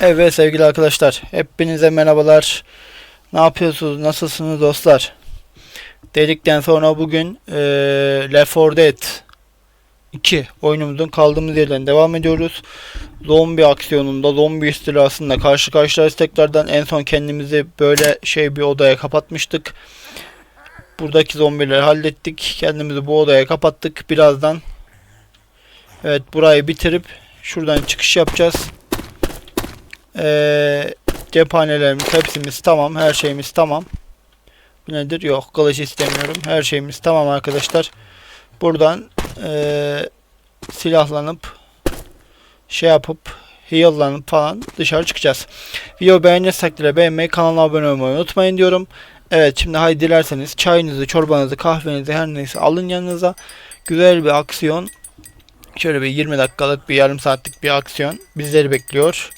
Evet sevgili arkadaşlar, hepinize merhabalar. Ne yapıyorsunuz, nasılsınız dostlar? Dedikten sonra bugün eee Left 4 Dead 2 oyunumuzun kaldığımız yerden devam ediyoruz. Zombi aksiyonunda, zombi istilasında karşı karşıyayız tekrardan. En son kendimizi böyle şey bir odaya kapatmıştık. Buradaki zombileri hallettik. Kendimizi bu odaya kapattık. Birazdan Evet burayı bitirip şuradan çıkış yapacağız. Ee, cephanelerimiz hepsimiz tamam. Her şeyimiz tamam. Bu nedir? Yok. Kılıç istemiyorum. Her şeyimiz tamam arkadaşlar. Buradan ee, silahlanıp şey yapıp heal'lanıp falan dışarı çıkacağız. Video beğenirsek de beğenmeyi, kanala abone olmayı unutmayın diyorum. Evet şimdi haydi dilerseniz çayınızı, çorbanızı, kahvenizi her neyse alın yanınıza. Güzel bir aksiyon. Şöyle bir 20 dakikalık bir yarım saatlik bir aksiyon bizleri bekliyor.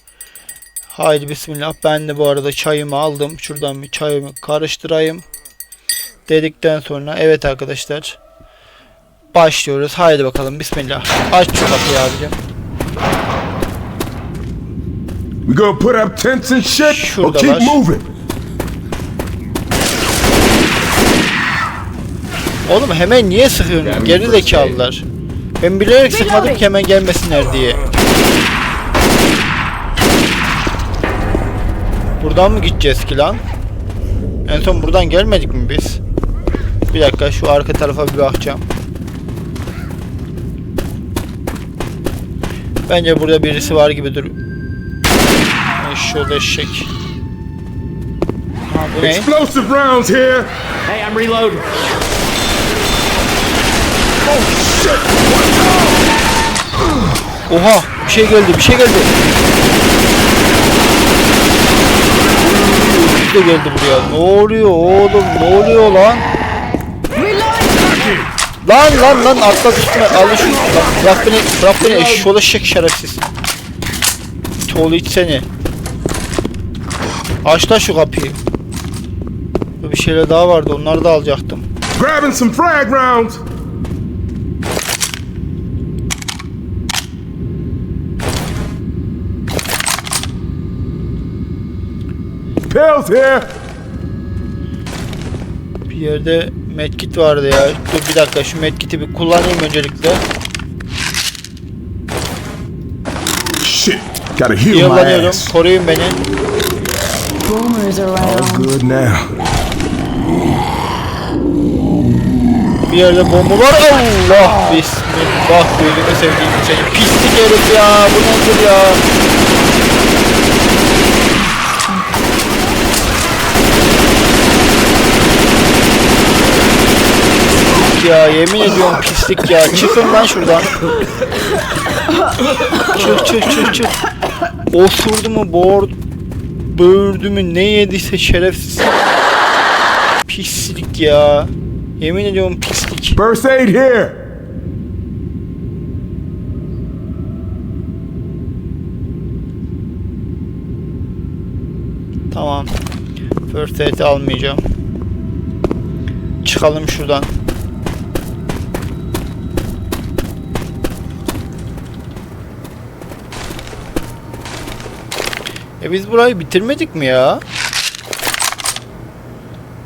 Haydi bismillah. Ben de bu arada çayımı aldım. Şuradan bir çayımı karıştırayım. Dedikten sonra evet arkadaşlar. Başlıyoruz. Haydi bakalım bismillah. Aç şu kapıyı abicim. We gonna put up tents and shit or Şuradalar. keep moving? Oğlum hemen niye sıkıyorsun? Geri zekalılar. Ben bilerek sıkmadım ki hemen gelmesinler diye. Buradan mı gideceğiz ki lan? En son buradan gelmedik mi biz? Bir dakika şu arka tarafa bir bakacağım. Bence burada birisi var gibi dur. Şöyle eşek. Explosive rounds here. Hey, I'm reloading. Oha bir şey geldi bir şey geldi. De geldi buraya. Ne oluyor oğlum ne oluyor lan? Lan lan lan atla üstüne al şu bırak beni bırak beni eşşoğlu şek şerefsiz. Tuğlu iç seni. Aç da şu kapıyı. Bir şeyler daha vardı onları da alacaktım. Grabbing some frag rounds. Here. Bir yerde medkit vardı ya. Dur bir dakika şu medkiti bir kullanayım öncelikle. Shit. Gotta heal my Yıllanıyorum. ass. Koruyun beni. Boomers All on. good now. Bir yerde bomba var. Allah bismillah gözünü sevdiğim seni. Pislik herif ya. Bu nedir ya? Pislik ya yemin ediyorum pislik ya. Çıkın lan şuradan. çık çık çık çık. Osurdu mu boğur, böğürdü mü ne yediyse şerefsiz. Pislik ya. Yemin ediyorum pislik. First aid here. Tamam. First aid almayacağım. Çıkalım şuradan. E biz burayı bitirmedik mi ya?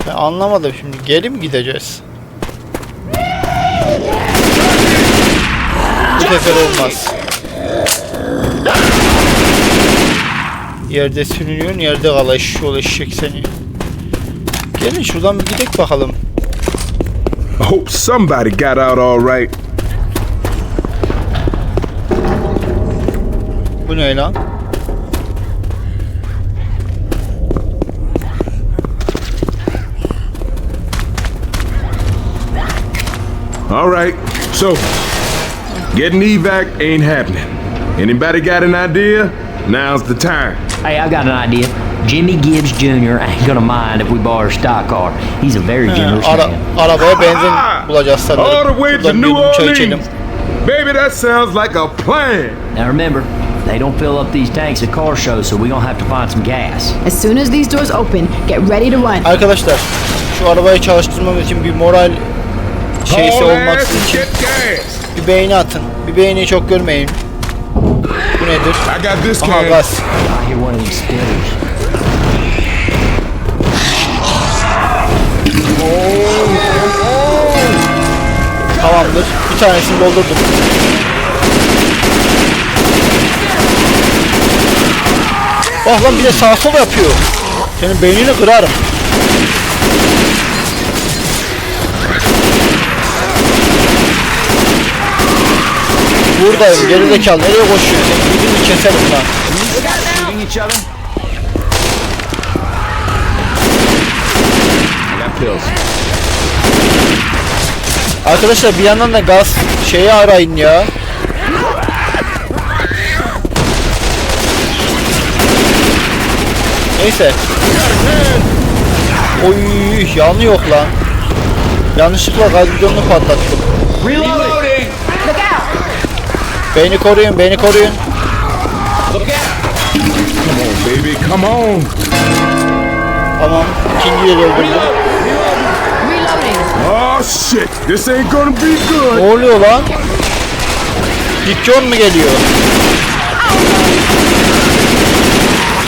Ben anlamadım şimdi. Geri mi gideceğiz? Bu sefer olmaz. Yerde sürünüyorsun, yerde kal eşşoğlu eşek seni. Gelin şuradan bir gidelim bakalım. I hope somebody got out all right. Bu ne lan? All right. So, getting evac ain't happening. Anybody got an idea? Now's the time. Hey, I got an idea. Jimmy Gibbs Jr. ain't gonna mind if we borrow a stock car. He's a very generous ara, man. arabaya benzin bulacağız All the way to New yudum çay içelim. Orleans. Baby, that sounds like a plan. Now remember, they don't fill up these tanks at car shows, so we're gonna have to find some gas. As soon as these doors open, get ready to run. Arkadaşlar şu arabayı çalıştırmamız için bir moral şeysi olmak için bir beğeni atın. Bir beğeniyi çok görmeyin. Bu nedir? Aha gaz. Tamamdır. Bir tanesini doldurdum. Bak lan bir de sağ sol yapıyor. Senin beynini kırarım. Buradayım gerizekalı nereye koşuyorsun? Gidin keserim lan. Arkadaşlar bir yandan da gaz şeyi arayın ya. Neyse. Oy yanı yok lan. Yanlışlıkla gaz bidonunu patlattım. Reloading. Beni koruyun, beni koruyun. Come on, baby. Come on. Tamam, ikinciyi de öldürdüm. Oh shit. This ain't gonna be good. Ne oluyor lan? John mu geliyor?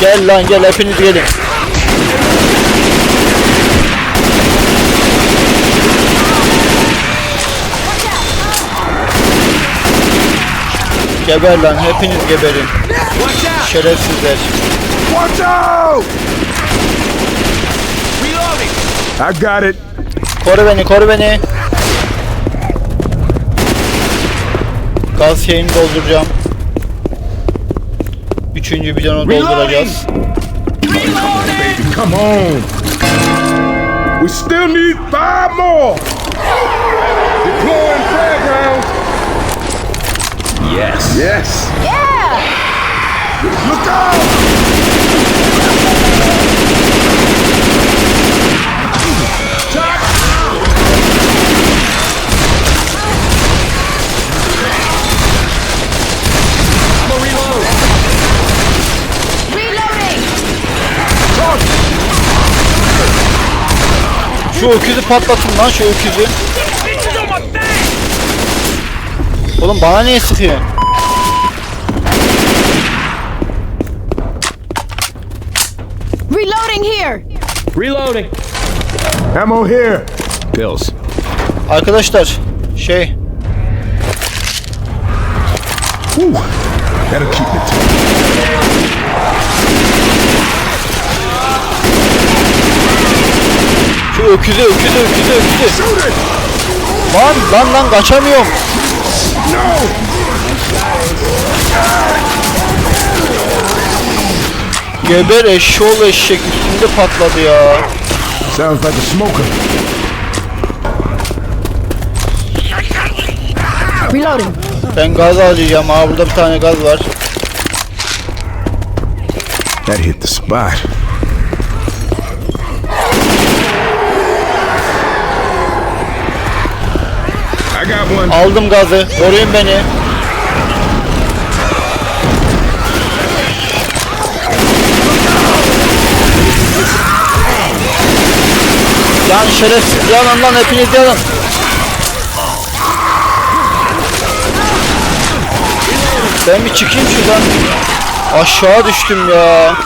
Gel lan gel hepiniz gelin. Geber lan hepiniz geberin. Şerefsizler. Watch out! Reloading. I got it. Koru beni koru beni. Gaz şeyini dolduracağım. Üçüncü bidonu dolduracağız. Come on. We still need five more. Deploying frag rounds. Yes. Yes. Yeah! Look out! Reloading! Şu öküzü patlatın lan şu öküzü. Oğlum bana niye sıkıyor? Reloading here! Reloading. Ammo here. Pills. Arkadaşlar şey Whew. That'll keep tight. şu öküzü öküzü öküzü öküzü. İt! Lan lan lan kaçamıyorum. No! Geber eşşoğlu eşek üstünde patladı ya. Sounds like a smoker. Reloading. Ben gaz alacağım. Aa burada bir tane gaz var. That hit the spot. I got one. Aldım gazı. Koruyun beni. Lan şerefsiz yanın lan hepiniz yanın. Ben bir çıkayım şuradan. Aşağı düştüm ya.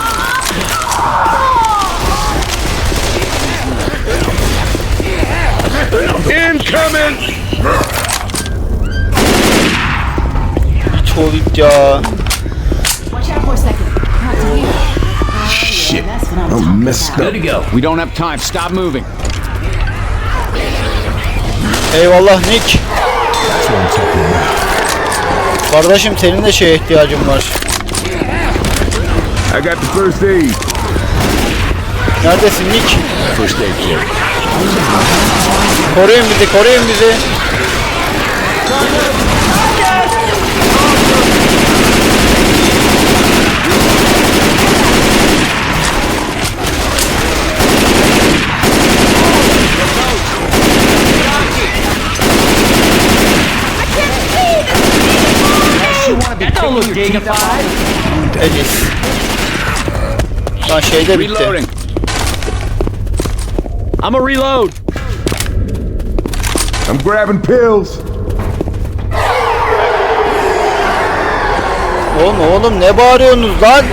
İt ya. Watch out for a second. Shit. I'm messed Good up. to go. We don't have time. Stop moving. Eyvallah Nick. Kardeşim senin de şeye ihtiyacın var. I got the first aid. Neredesin Nick? First aid kit. Koruyun bizi, koruyun bizi. Edis. Lan şey de bitti. Reloading. I'm a reload. I'm grabbing pills. Oğlum oğlum ne bağırıyorsunuz lan?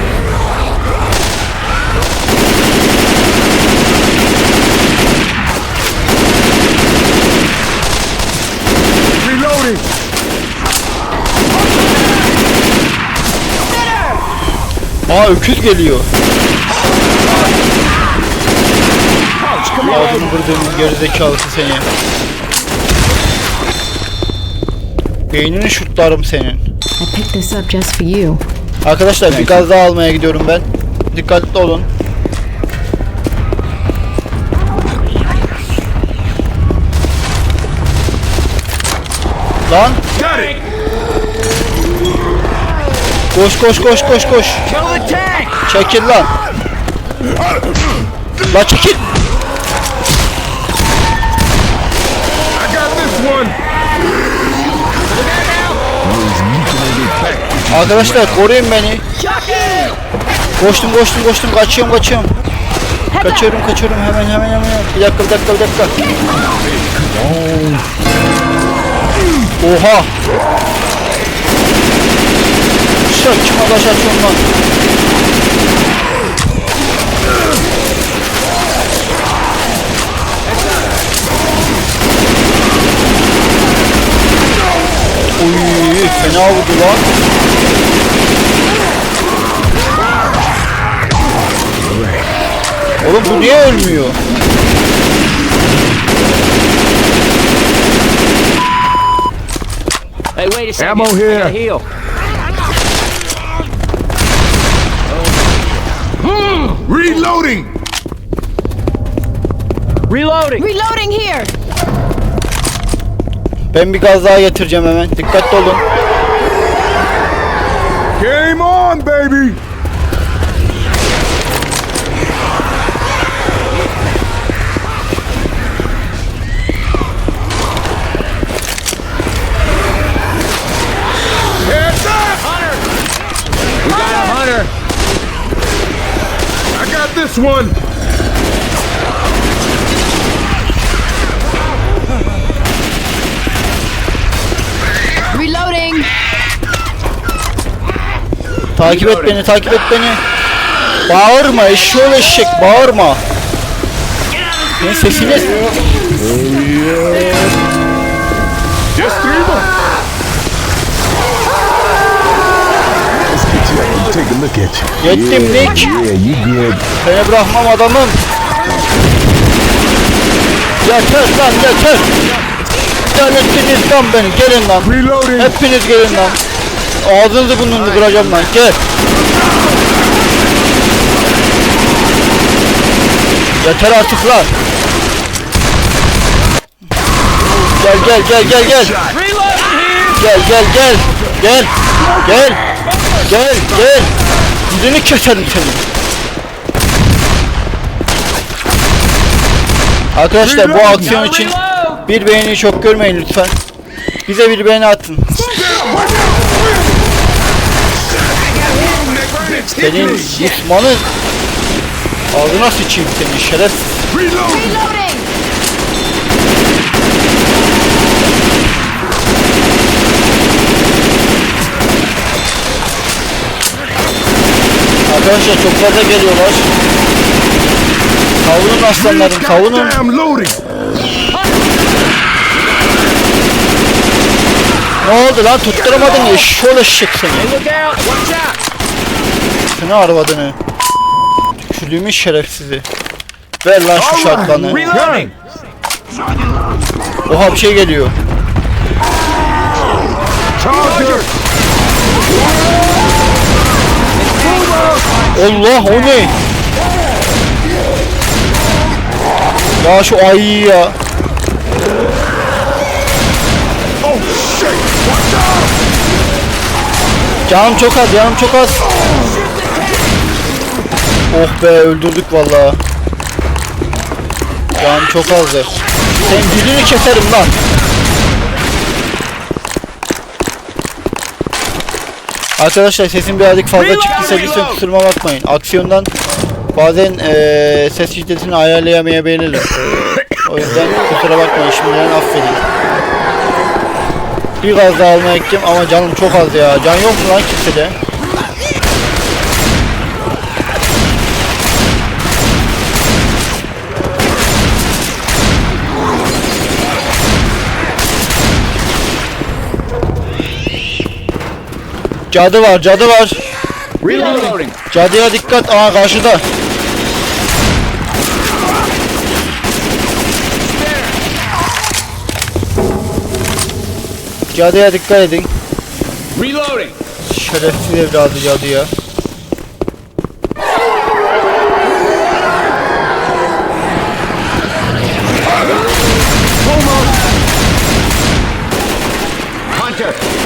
Reloading! Aa öküz geliyor. Ağzını kırdığımız gerizekalısı seni. Beynini şutlarım senin. I picked this up just for you. Arkadaşlar bir gaz daha almaya gidiyorum ben. Dikkatli olun. Lan koş koş koş koş koş. Kill the tank! Çekil lan. La çekil. Arkadaşlar koruyun beni. Koştum koştum koştum kaçıyorum kaçıyorum. Kaçıyorum kaçıyorum hemen hemen hemen. Bir dakika bir dakika bir dakika. Oha. Şak kim adaş açıyorum lan. Uy fena vurdu lan. Oğlum bu niye ölmüyor? Hey, wait a second. Ammo here. heal. Reloading! Reloading. Reloading here. Ben bir gaz daha getireceğim hemen. Dikkatli olun. Game on, baby! Hunter! I got this one! Reloading. Takip et beni, takip et beni. Bağırma, eşşoğlu eşek, bağırma. Ne sesini... take a look at you. Yettim Nick. Yeah, you good. Seni bırakmam adamım. Yeter lan yeter. Delirttiniz lan beni, gelin lan. Reloading! Hepiniz gelin lan. Ağzınızı burnunuzu kıracağım lan, gel. Yeter artık lan. Gel gel gel gel gel. Gel gel gel. Gel. Gel. Gel gel. Yüzünü keserim senin. Arkadaşlar bu aksiyon için bir beğeni çok görmeyin lütfen. Bize bir beğeni atın. Senin düşmanın ağzına sıçayım seni şerefsiz. Arkadaşlar çok fazla geliyorlar. Savunun aslanlarım loading! Ne oldu lan tutturamadın seni. Look out! Watch out! Seni arvadını. Tükürüğümün şerefsizi. Ver lan şu şartlanı. Oha bir şey geliyor. Charger! Allah o ne? Ya şu ayı ya. Canım çok az canım çok az. Oh be öldürdük vallahi. Canım çok azdı. Sen dilini keserim lan. Arkadaşlar sesim birazcık fazla çıktıysa lütfen kusuruma bakmayın. Aksiyondan bazen eee, ses şiddetini ayarlayamayabilirim. O yüzden kusura bakmayın şimdiden affedin. Bir gaz daha almaya gideceğim ama canım çok az ya. Can yok mu lan kimsede? Cadı var cadı var. Reloading. Cadıya dikkat. Aa karşıda. Cadıya dikkat edin. Reloading. Şerefsiz evladı cadı ya. Hunter.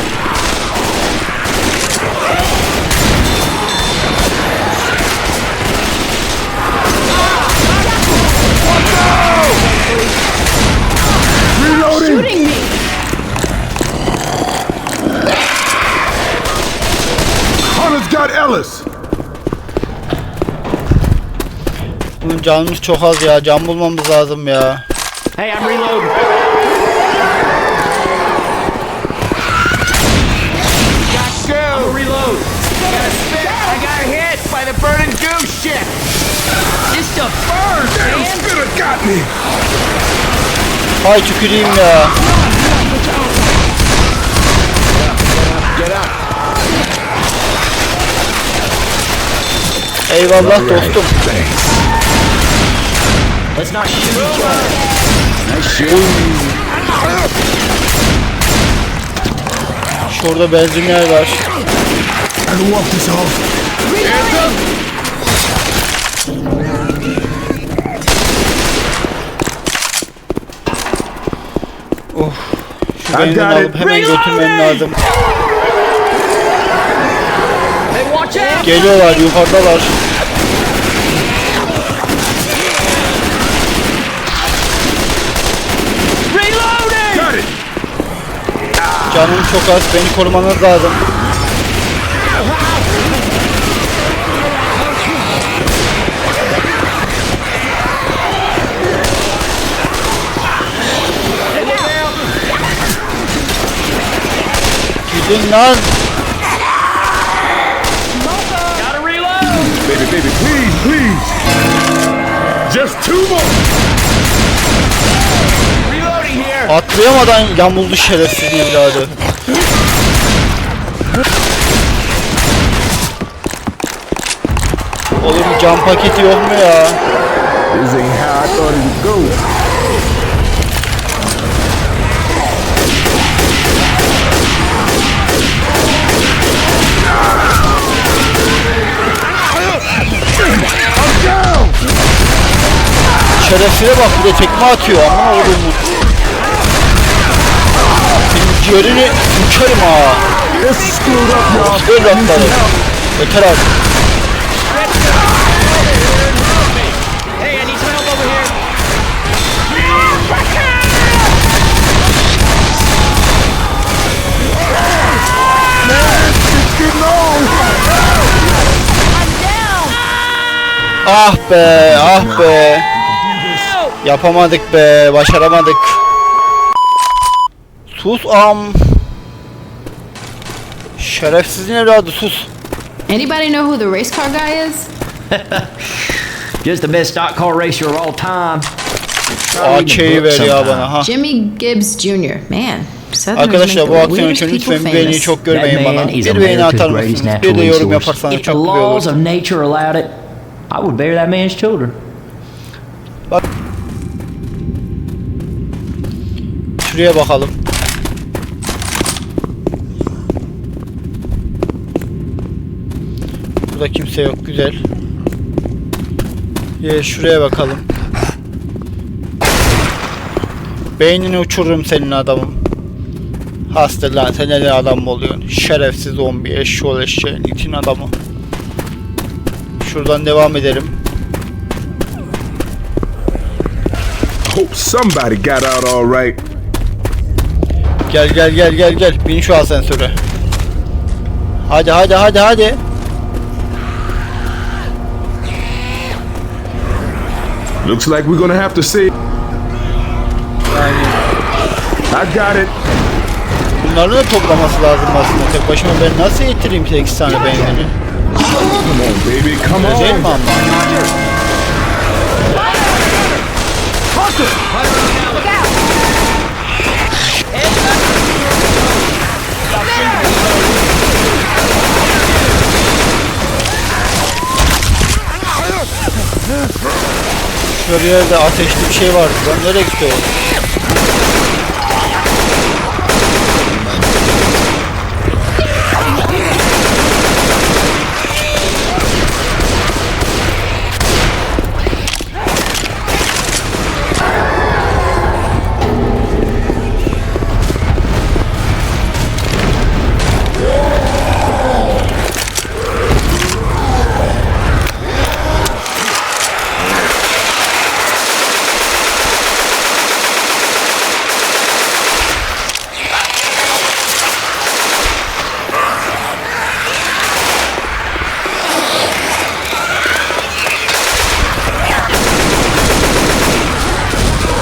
Bunun canımız çok az ya. Can bulmamız lazım ya. Hey, I'm reloading. I'm reload. Got spit. I got hit by the burning goose shit. Just a bird, Damn, man. spitter got me. Hay tüküreyim ya. Eyvallah dostum. Let's not shoot each other. Nice shit. Şurada benzinler var. I walk this off. Şu I benzini got alıp hemen götürmem lazım. Geliyorlar yukarıdalar. Reloading. Got it. Canım çok az. Beni korumanız lazım. Gidin lan. Baby, baby, please, please. Just two more. Atlayamadan yamuldu şerefsiz evladı. Oğlum cam paketi yok mu ya? Şerefsize bak bir de tekme atıyor ama oğlum. Need some help over here. It's getting old. Ah be ah be. Yapamadık be başaramadık. Sus am. Şerefsizin evladı sus. Anybody know who the race car guy is? Just the best stock car racer of all time. AK'yi ver ya bana ha. Jimmy Gibbs Jr. Man, Southerners Arkadaşlar bu the weirdest için lütfen bir beğeni çok görmeyin bana. Bir beğeni atar mısınız? Bir de yorum yaparsanız If the çok güzel laws olur. of nature allowed it, I would bear that man's children. Şuraya bakalım. Burada kimse yok. Güzel. Ee, şuraya bakalım. Beynini uçururum senin adamım. Hasta lan sen ne adam oluyorsun? Şerefsiz zombi eşşoğlu eşeğin itin adamı. Şuradan devam edelim. Hope somebody got out all right. Gel gel gel gel gel. Bin şu asansöre. Hadi hadi hadi hadi. Looks like we're gonna have to see. Yani I got it. bunları da toplaması lazım aslında. Tek başıma ben nasıl getireyim 8 tane benzini? Come on, baby. Come mi on. ama? Şurada bir ateşli bir şey vardı lan. Nereye gitti o?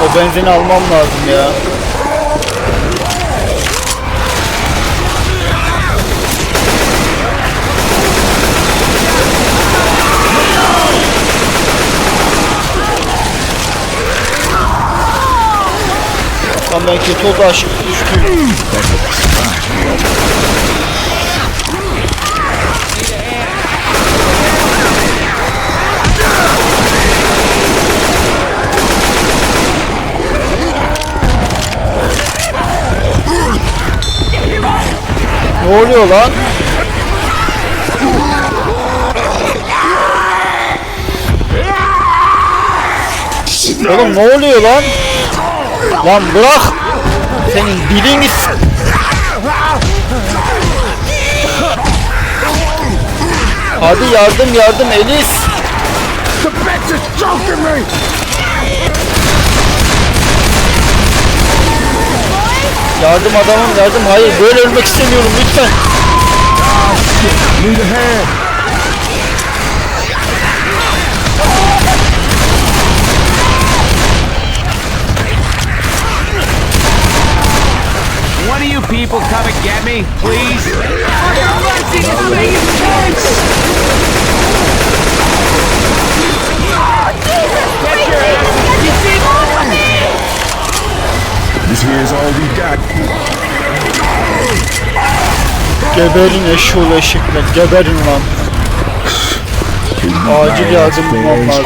O benzini almam lazım ya. Lan ben kötü oldu aşık düştüm. Ne oluyor lan? Oğlum ne oluyor lan? Lan bırak! Senin dilini s- Hadi yardım yardım Elis! Yardım adamım yardım. Hayır böyle ölmek istemiyorum lütfen. Need a hand. One of you people come and get me, please. Here's all we got. Geberin eşşoğlu eşekler. Geberin lan. Acil yardım bulmam lazım.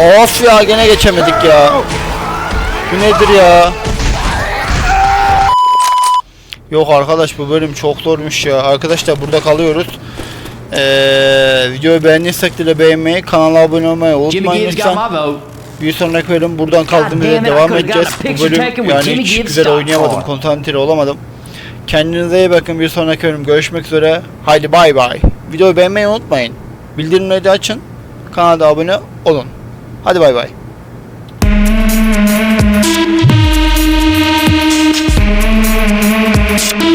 Of ya gene geçemedik ya. Bu nedir ya? Yok arkadaş bu bölüm çok zormuş ya. Arkadaşlar burada kalıyoruz. Ee, videoyu beğendiysek de beğenmeyi, kanala abone olmayı unutmayın lütfen. Bir sonraki bölüm buradan kaldığımız yerden devam edeceğiz. Bu bölüm yani hiç güzel oynayamadım, konsantre olamadım. Kendinize iyi bakın. Bir sonraki bölüm görüşmek üzere. Haydi bay bay. Videoyu beğenmeyi unutmayın. Bildirimleri de açın. Kanala abone olun. Hadi bay bay. Thank